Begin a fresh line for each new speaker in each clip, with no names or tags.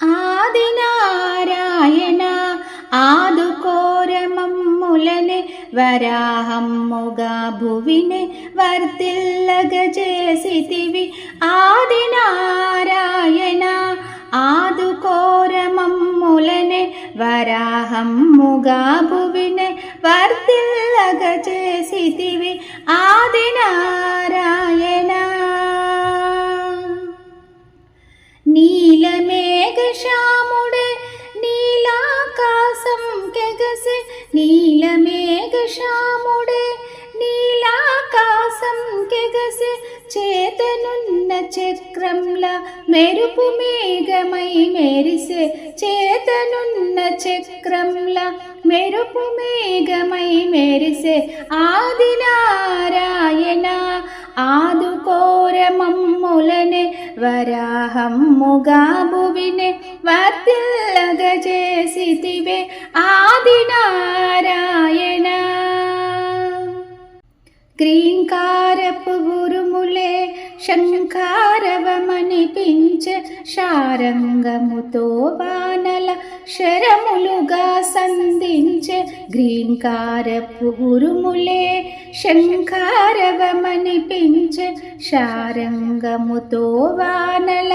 ఆదినారాయణ ఆదుకోరమమ్ములనే వరాహమ్ముగా భువినే వర్తిల్లగ చేసితివి ఆదినారాయణ ఆదుకోరమమ్ములనే వరాహమ్ముగా భువినే వర్తిల్లగ చేసితివి ఆదినారాయణ శ్యాముడే నీలాకాశం కెగసే చేతనున్న చక్రంల మెరుపు మేఘమై మెరిసే చేతనున్న చక్రంల మెరుపు మేఘమై మెరిసే ఆదినారాయణ ఆదుకోరమమ్ములనే వరాహమ్ముగా భువినే వర్తిల్లగ చేసితివే ఆదినారాయణ శంకారవమనిపించే శారంగముతో వానల శరములుగా సంధించే గ్రీంకారపు గురుములే శంకారవమనిపించే శారంగముతో వానల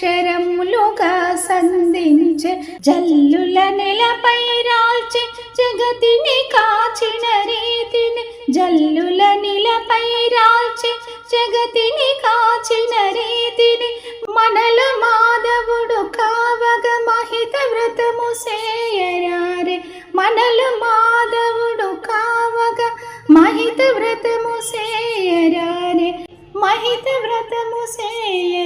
శరములుగా సంధించే జల్లుల నెలపై రాల్చి జగతిని కాచిన రీతిని జల్లుల నెలపై రాల్చే జగతిని కాచిన రీతిని మనల మాధవుడు కావగ మహిత వ్రతము సేయరారే. మనల మాధవుడు కావగ మహిత వ్రతము సేయరారే. మహిత వ్రతము సేయ